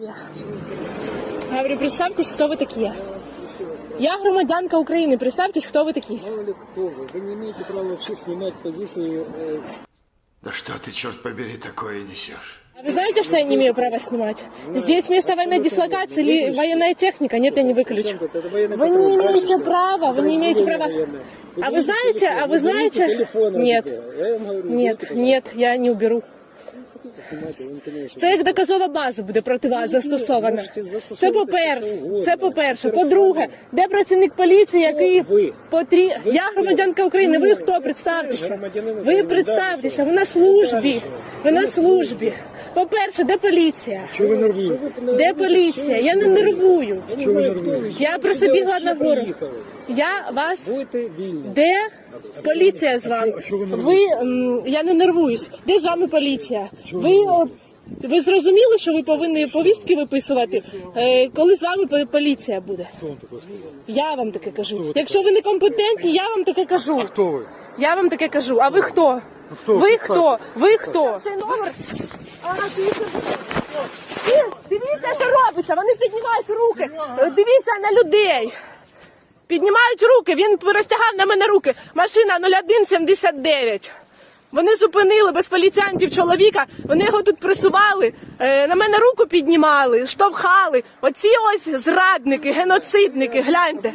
Я говорю, представьтесь, кто вы такие. Я громадянка України, представьтесь, хто ви такі. Мало ли кто вы. Вы не имеете права вообще снимать позиции. э, Да что ты, черт побери, такое несешь? А вы знаете, что я не имею права снимать? Здесь место военной дислокации или военная техника? Нет, я не выключу. Это военный Вы не патруль. имеете Дальше. права, вы не имеете права. военное. А вы знаете, телефон. а вы знаете? телефон, Нет. родителя. Я вам говорю, Нет, нет, я не уберу. Це як доказова база буде проти вас застосована. Це по-перше. Це по-перше. По-друге, де працівник поліції, який потрі... Я громадянка України. Ви хто? Представтеся. Ви представтеся. Ви на службі. Ви на службі. По-перше, де поліція? Що ви нервуєте? Де поліція? Я не нервую. Я не знаю, хто ви. Я просто ви бігла на гору. приїхали? Я вас Будете вільні. Де поліція з вами? а що ви Ви м, я не нервуюсь. Де з вами поліція? Ви е, ви зрозуміли, що ви повинні повістки виписувати, е, коли з вами по- поліція буде? Хто вам таке сказав? Я вам таке кажу. Якщо ви не компетентні, я вам таке кажу. Кто вы? Я вам таке кажу. А ви хто? Хто? Ви хто? Ви хто? Цей номер. А, дивіться. Дивіться, що робиться. Вони піднімають руки. Е, Дивіться на людей. Піднімають руки, він розтягав на мене руки. Машина 0179. Вони зупинили без поліціянтів чоловіка, вони його тут присували, е, на мене руку піднімали, штовхали. Оці ось зрадники, геноцидники, гляньте.